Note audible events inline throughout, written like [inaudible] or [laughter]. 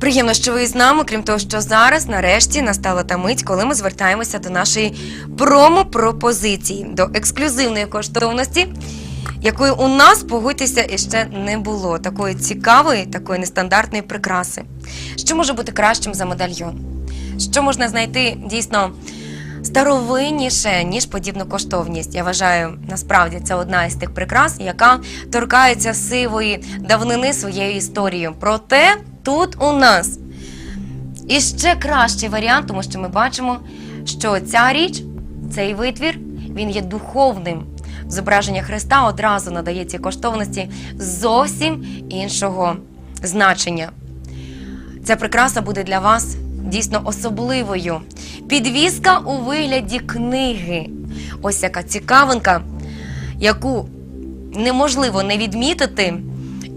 Приємно, що ви з нами, крім того, що зараз нарешті настала та мить, коли ми звертаємося до нашої промо-пропозиції, до ексклюзивної коштовності, якої у нас, погодьтеся, іще не було. Такої цікавої, такої нестандартної прикраси. Що може бути кращим за медальйон? Що можна знайти дійсно старовинніше, ніж подібну коштовність? Я вважаю, насправді це одна із тих прикрас, яка торкається сивої давнини своєю історією. Проте тут у нас і ще кращий варіант, тому що ми бачимо, що ця річ, цей витвір, він є духовним. Зображення Христа одразу надає цій коштовності зовсім іншого значення. Ця прикраса буде для вас дійсно особливою. Підвіска у вигляді книги. Ось яка цікавинка, яку неможливо не відмітити.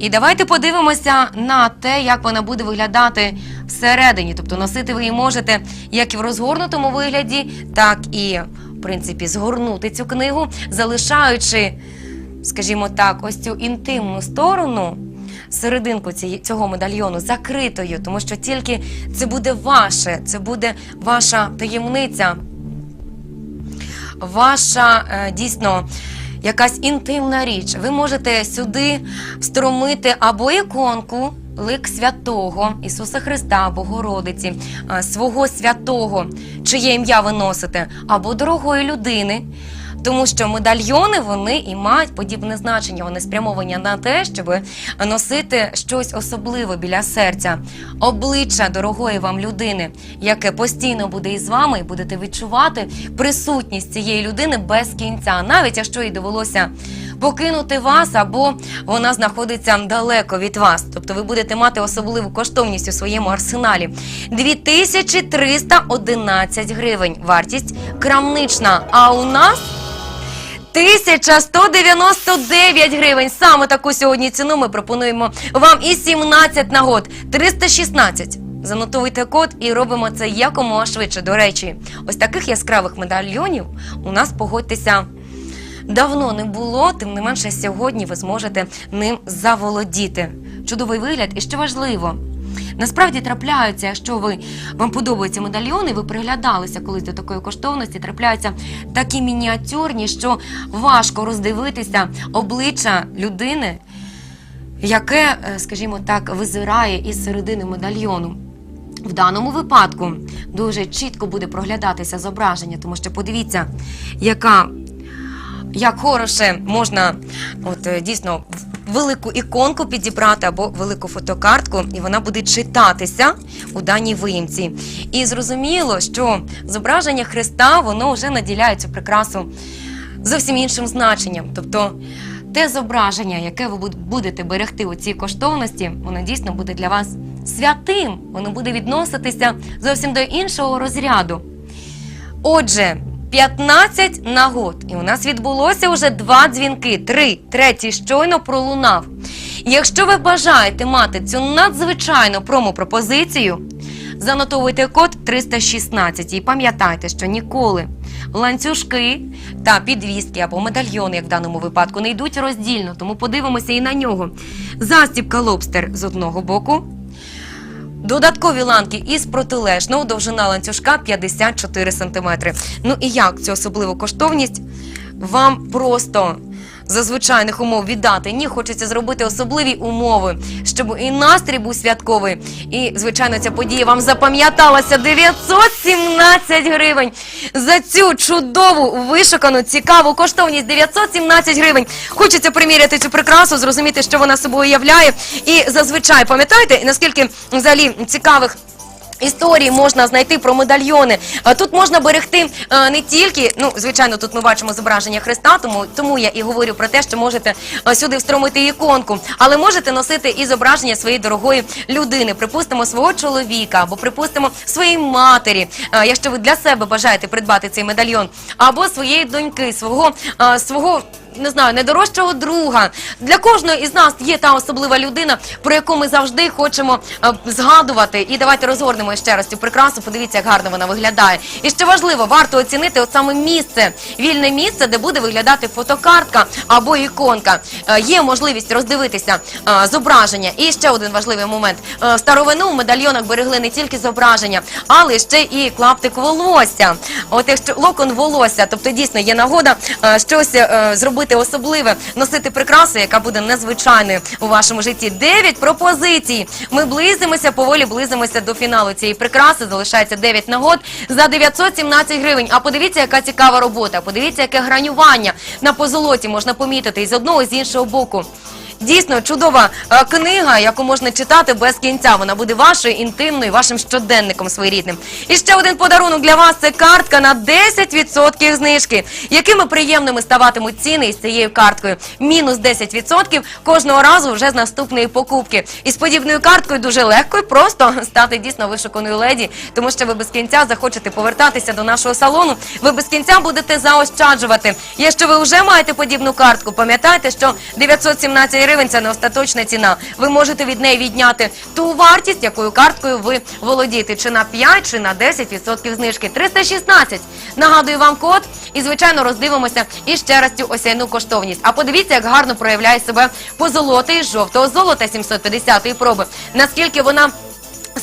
І давайте подивимося на те, як вона буде виглядати всередині. Тобто носити ви її можете як і в розгорнутому вигляді, так і, в принципі, згорнути цю книгу, залишаючи, скажімо так, ось цю інтимну сторону. Серединку цього медальйону закритою, тому що тільки це буде ваше, це буде ваша таємниця, ваша е, дійсно якась інтимна річ. Ви можете сюди встромити або іконку. Лик святого Ісуса Христа, Богородиці, е, свого святого, чиє ім'я ви носите, або дорогої людини. Тому що медальйони вони і мають подібне значення. Вони спрямовані на те, щоб носити щось особливе біля серця, обличчя дорогої вам людини, яке постійно буде із вами, і будете відчувати присутність цієї людини без кінця, навіть якщо їй довелося покинути вас, або вона знаходиться далеко від вас. Тобто ви будете мати особливу коштовність у своєму арсеналі. 2311 гривень. Вартість крамнична. А у нас 1199 гривень. Саме таку сьогодні ціну ми пропонуємо вам і 17 нагод. 316. Занотовуйте код і робимо це якомога швидше. До речі, ось таких яскравих медальйонів у нас погодьтеся. Давно не було, тим не менше сьогодні ви зможете ним заволодіти. Чудовий вигляд і що важливо. Насправді трапляються, якщо ви вам подобаються медальйони, ви приглядалися колись до такої коштовності, трапляються такі мініатюрні, що важко роздивитися обличчя людини, яке, е, скажімо так, визирає із середини медальйону. В даному випадку дуже чітко буде проглядатися зображення, тому що подивіться, яка як хороше можна от е, дійсно велику іконку підібрати або велику фотокартку, і вона буде читатися у даній виїмці. І зрозуміло, що зображення Христа воно вже наділяє цю прикрасу зовсім іншим значенням. Тобто те зображення, яке ви буд- будете берегти у цій коштовності, воно дійсно буде для вас святим. Воно буде відноситися зовсім до іншого розряду. Отже, 15 нагод. І у нас відбулося вже два дзвінки. Три. Третій щойно пролунав. Якщо ви бажаєте мати цю надзвичайну промо-пропозицію, занотовуйте код 316 і пам'ятайте, що ніколи ланцюжки та підвіски або медальйони, як в даному випадку, не йдуть роздільно, тому подивимося і на нього. Застібка лобстер з одного боку, Додаткові ланки із протилежного довжина ланцюжка 54 см. Ну і як цю особливу коштовність вам просто за звичайних умов віддати? Ні, хочеться зробити особливі умови, щоб і настрій був святковий. І, звичайно, ця подія вам запам'яталася 917 гривень за цю чудову, вишукану, цікаву коштовність 917 гривень. Хочеться приміряти цю прикрасу, зрозуміти, що вона собою являє. І зазвичай пам'ятаєте, наскільки взагалі цікавих. Історії можна знайти про медальйони. Тут можна берегти е, не тільки, ну звичайно, тут ми бачимо зображення Христа, тому тому я і говорю про те, що можете е, сюди встромити іконку, але можете носити і зображення своєї дорогої людини, припустимо, свого чоловіка або припустимо своєї матері, е, якщо ви для себе бажаєте придбати цей медальйон, або своєї доньки, свого е, свого не знаю, найдорожчого друга. Для кожного із нас є та особлива людина, про яку ми завжди хочемо е, згадувати. І давайте розгорнемо ще раз цю прикрасу. Подивіться, як гарно вона виглядає. І що важливо, варто оцінити от саме місце, вільне місце, де буде виглядати фотокартка або іконка. Е, Є можливість роздивитися е, зображення. І ще один важливий момент: Е, старовину в медальйонах берегли не тільки зображення, але ще і клаптик волосся. От якщо локон волосся, тобто дійсно є нагода щось е, зробити особливе, носити прикрасу, яка буде незвичайною у вашому житті. Дев'ять пропозицій. Ми близимося, поволі близимося до фіналу цієї прикраси. Залишається 9 нагод за 917 гривень. А подивіться, яка цікава робота. Подивіться, яке гранювання на позолоті можна помітити із одного з іншого боку. Дійсно чудова е, книга, яку можна читати без кінця. Вона буде вашою інтимною, вашим щоденником своєрідним. І ще один подарунок для вас це картка на 10% знижки. Якими приємними ставатимуть ціни із цією карткою? Мінус 10% кожного разу вже з наступної покупки. І з подібною карткою дуже легко і просто [laughs] стати дійсно вишуканою леді, тому що ви без кінця захочете повертатися до нашого салону. Ви без кінця будете заощаджувати. Якщо ви вже маєте подібну картку, пам'ятайте, що 917 гривень це не остаточна ціна. Ви можете від неї відняти ту вартість, якою карткою ви володієте, чи на 5, чи на 10% знижки. 316. Нагадую вам код і, звичайно, роздивимося і ще раз цю осяйну коштовність. А подивіться, як гарно проявляє себе позолота із жовтого золота 750-ї проби. Наскільки вона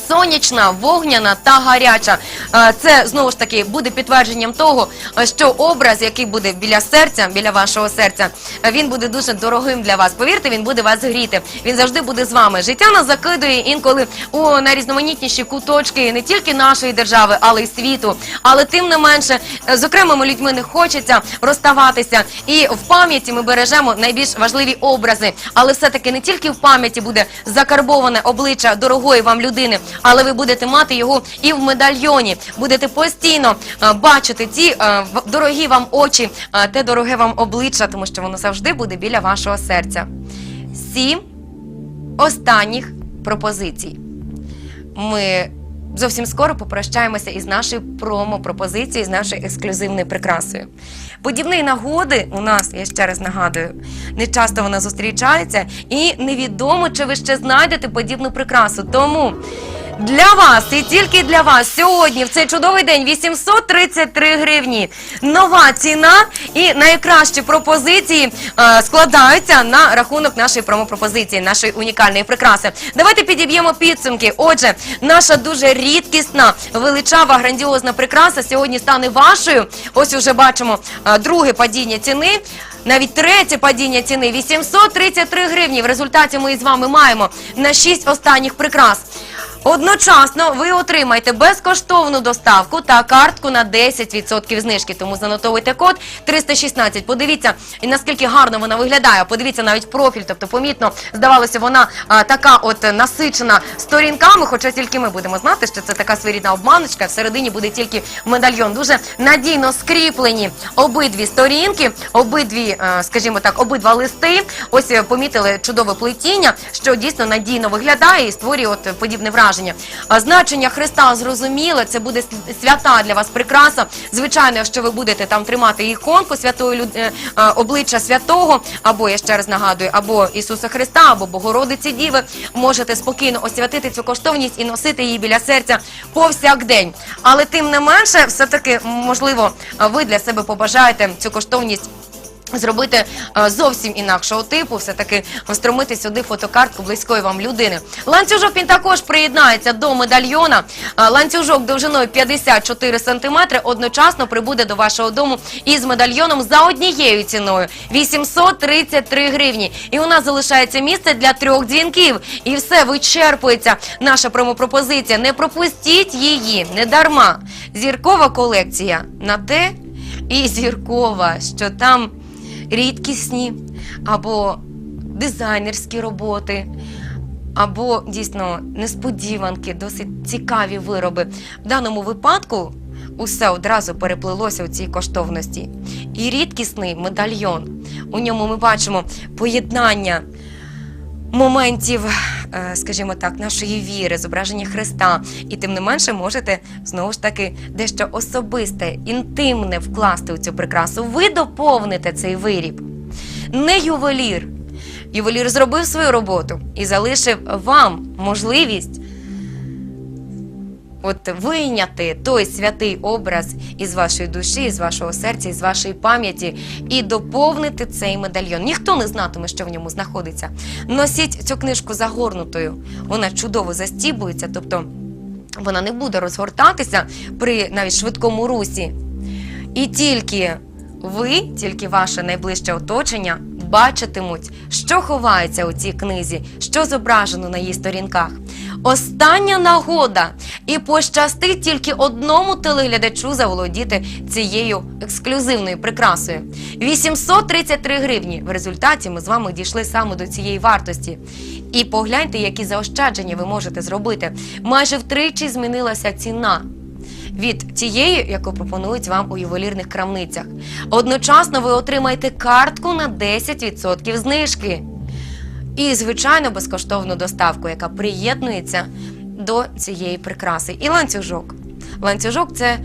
Сонячна, вогняна та гаряча. Е, Це знову ж таки буде підтвердженням того, е, що образ, який буде біля серця, біля вашого серця, е, він буде дуже дорогим для вас. Повірте, він буде вас гріти. Він завжди буде з вами. Життя нас закидує інколи у найрізноманітніші куточки не тільки нашої держави, але й світу. Але тим не менше, з окремими людьми не хочеться розставатися. І в пам'яті ми бережемо найбільш важливі образи. Але все-таки не тільки в пам'яті буде закарбоване обличчя дорогої вам людини, але ви будете мати його і в медальйоні. Будете постійно е, бачити ті е, дорогі вам очі, е, те дороге вам обличчя, тому що воно завжди буде біля вашого серця. Сім останніх пропозицій. Ми зовсім скоро попрощаємося із нашою промо-пропозицією, з нашою ексклюзивною прикрасою. Подібні нагоди у нас, я ще раз нагадую, не часто вона зустрічається, і невідомо, чи ви ще знайдете подібну прикрасу. Тому. Для вас і тільки для вас сьогодні в цей чудовий день 833 гривні. Нова ціна і найкращі пропозиції е, складаються на рахунок нашої промопропозиції, нашої унікальної прикраси. Давайте підіб'ємо підсумки. Отже, наша дуже рідкісна, величава, грандіозна прикраса сьогодні стане вашою. Ось уже бачимо е, друге падіння ціни. Навіть третє падіння ціни 833 гривні. В результаті ми з вами маємо на 6 останніх прикрас. Одночасно ви отримаєте безкоштовну доставку та картку на 10% знижки. Тому занотовуйте код 316. Подивіться, і наскільки гарно вона виглядає. Подивіться навіть профіль, тобто помітно здавалося, вона а, така от насичена сторінками. Хоча тільки ми будемо знати, що це така своєрідна обманочка. Всередині буде тільки медальйон. Дуже надійно скріплені обидві сторінки, обидві, е, скажімо так, обидва листи. Ось е, помітили чудове плетіння, що дійсно надійно виглядає і створює от подібне враження. А значення Христа зрозуміле, це буде свята для вас прикраса. Звичайно, якщо ви будете там тримати іконку святої люд- е, обличчя святого, або я ще раз нагадую, або Ісуса Христа, або Богородиці Діви, можете спокійно освятити цю коштовність і носити її біля серця повсякдень. Але тим не менше, все таки можливо, ви для себе побажаєте цю коштовність. Зробити е, зовсім інакшого типу, все таки встромити сюди фотокартку близької вам людини. Ланцюжок він також приєднається до медальйона. Е, Ланцюжок довжиною 54 сантиметри одночасно прибуде до вашого дому із медальйоном за однією ціною 833 гривні. І у нас залишається місце для трьох дзвінків. І все вичерпується. Наша промопропозиція. Не пропустіть її, не дарма. Зіркова колекція на те і зіркова, що там рідкісні або дизайнерські роботи, або дійсно несподіванки, досить цікаві вироби. В даному випадку усе одразу переплилося у цій коштовності. І рідкісний медальйон. У ньому ми бачимо поєднання моментів, скажімо так, нашої віри, зображення Христа, і тим не менше можете знову ж таки дещо особисте, інтимне вкласти у цю прикрасу. Ви доповните цей виріб. не ювелір. Ювелір зробив свою роботу і залишив вам можливість от вийняти той святий образ із вашої душі, із вашого серця, із вашої пам'яті і доповнити цей медальйон. Ніхто не знатиме, що в ньому знаходиться. Носіть цю книжку загорнутою. Вона чудово застібується, тобто вона не буде розгортатися при навіть швидкому русі. І тільки ви, тільки ваше найближче оточення бачитимуть, що ховається у цій книзі, що зображено на її сторінках. Остання нагода і пощастить тільки одному телеглядачу заволодіти цією ексклюзивною прикрасою. 833 гривні. В результаті ми з вами дійшли саме до цієї вартості. І погляньте, які заощадження ви можете зробити. Майже втричі змінилася ціна від тієї, яку пропонують вам у ювелірних крамницях. Одночасно ви отримаєте картку на 10% знижки. І, звичайно, безкоштовну доставку, яка приєднується до цієї прикраси. І ланцюжок. Ланцюжок це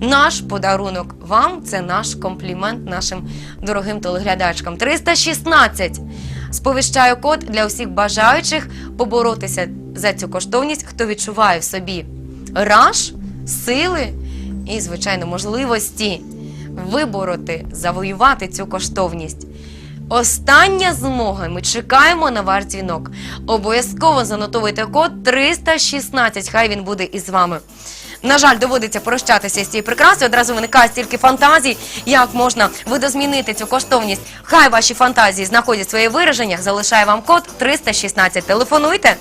наш подарунок вам, це наш комплімент нашим дорогим телеглядачкам. 316. Сповіщаю код для усіх бажаючих поборотися за цю коштовність, хто відчуває в собі раж, сили і, звичайно, можливості вибороти, завоювати цю коштовність. Остання змога. Ми чекаємо на ваш дзвінок. Обов'язково занотовуйте код 316. Хай він буде із вами. На жаль, доводиться прощатися з цією прикрасою. Одразу виникає стільки фантазій, як можна видозмінити цю коштовність. Хай ваші фантазії знаходять своє вираження. Залишаю вам код 316. Телефонуйте.